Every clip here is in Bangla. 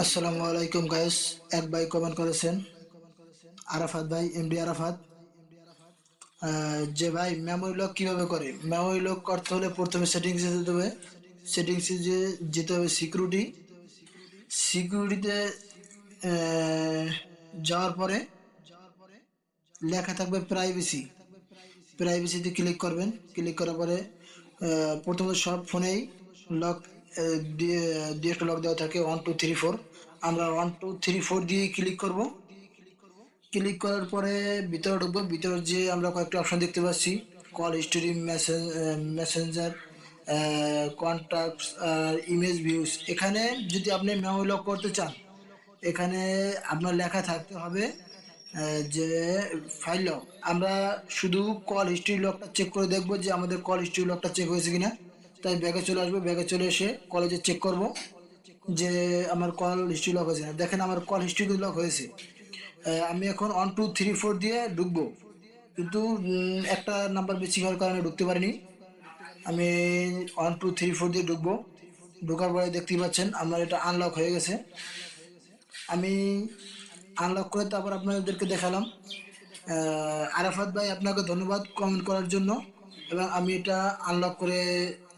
আসসালামু আলাইকুম গাইস এক ভাই কমেন্ট করেছেন। আরাফাত ভাই এমডি আরাফাত। যে ভাই মেমোরি লক কীভাবে করে? মেমোরি লক করতে হলে প্রথমে সেটিংসে যেতে হবে। সেটিংসে যে যেতে হবে সিকিউরিটি সিকিউরিটিতে যাওয়ার পরে লেখা থাকবে প্রাইভেসি প্রাইভেসিতে ক্লিক করবেন। ক্লিক করার পরে আহ, প্রথমত সব ফোনেই লক একটা লক দেওয়া থাকে ওয়ান টু থ্রি ফোর আমরা ওয়ান টু থ্রি ফোর দিয়ে ক্লিক করব। ক্লিক করার পরে ভিতরে ঢুকবো। ভিতরে যে আমরা কয়েকটা অপশন দেখতে পাচ্ছি। Call history message messenger contacts আর ইমেজ ভিউজ এখানে যদি আপনি মেমোরি লক করতে চান, এখানে আপনার লেখা থাকতে হবে যে ফাইল লক আমরা শুধু কল হিস্ট্রি লকটা চেক করে দেখব যে আমাদের কল হিস্ট্রি লকটা চেক হয়েছে কিনা। তাই ব্যাগে চলে আসব, ব্যাগে চলে এসে কলেজে চেক করব যে আমার কল হিস্ট্রি লক হয়েছে না। দেখেন আমার কল হিস্ট্রি লক হয়েছে। আমি এখন ওয়ান টু থ্রি ফোর দিয়ে ঢুকবো। কিন্তু একটা নাম্বার বেশি হওয়ার কারণে ঢুকতে পারিনি। আমি ওয়ান টু থ্রি ফোর দিয়ে ঢুকবো। ঢোকার পরে দেখতেই পাচ্ছেন আমার এটা আনলক হয়ে গেছে। আমি আনলক করে তারপর আপনাদেরকে দেখালাম। আরাফাত ভাই, আপনাকে ধন্যবাদ কমেন্ট করার জন্য। এবং আমি এটা আনলক করে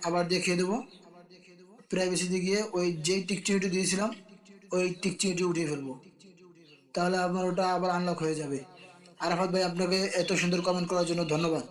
আবার দেখিয়ে দেবো। প্রাইভেসিতে গিয়ে ওই যেই টিকচিংটি দিয়েছিলাম, ওই টিকচিংটি উঠিয়ে ফেলব। তাহলে আপনার ওটা আবার আনলক হয়ে যাবে। আরাফাত ভাই, আপনাকে এত সুন্দর কমেন্ট করার জন্য ধন্যবাদ।